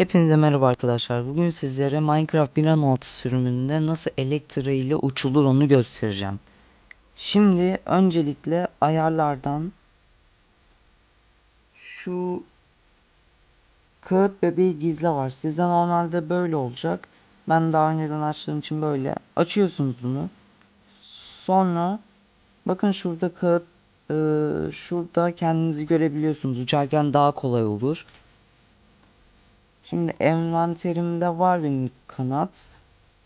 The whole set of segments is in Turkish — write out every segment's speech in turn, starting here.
Hepinize merhaba arkadaşlar. Bugün sizlere Minecraft 1.6 sürümünde nasıl Elektra ile uçulur onu göstereceğim. Şimdi öncelikle ayarlardan şu kağıt bebeği gizle var. Sizde normalde böyle olacak. Ben daha önceden açtığım için böyle. Açıyorsunuz bunu. Sonra bakın şurada kağıt e, şurada kendinizi görebiliyorsunuz. Uçarken daha kolay olur. Şimdi envanterimde var benim kanat.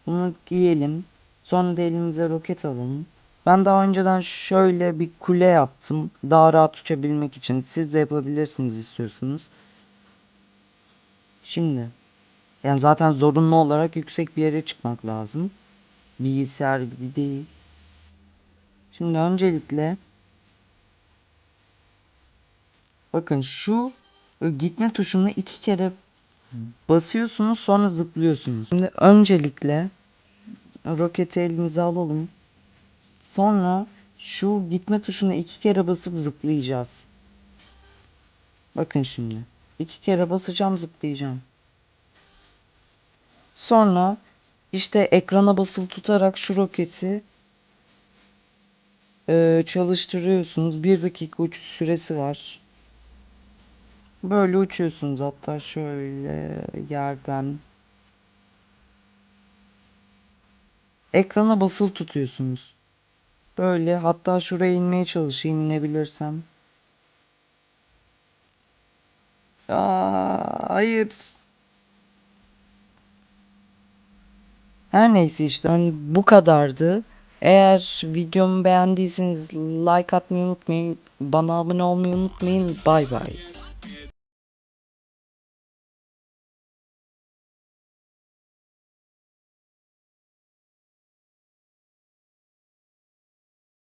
Bunu giyelim. Sonra da elimize roket alalım. Ben daha önceden şöyle bir kule yaptım. Daha rahat uçabilmek için. Siz de yapabilirsiniz istiyorsanız. Şimdi. Yani zaten zorunlu olarak yüksek bir yere çıkmak lazım. Bilgisayar gibi değil. Şimdi öncelikle bakın şu gitme tuşunu iki kere basıyorsunuz sonra zıplıyorsunuz. Şimdi öncelikle roketi elimize alalım. Sonra şu gitme tuşuna iki kere basıp zıplayacağız. Bakın şimdi. iki kere basacağım zıplayacağım. Sonra işte ekrana basılı tutarak şu roketi eee, çalıştırıyorsunuz. Bir dakika uçuş süresi var. Böyle uçuyorsunuz hatta şöyle yerden. Ekrana basılı tutuyorsunuz. Böyle hatta şuraya inmeye çalışayım inebilirsem. Aa, hayır. Her neyse işte hani bu kadardı. Eğer videomu beğendiyseniz like atmayı unutmayın. Bana abone olmayı unutmayın. Bay bay.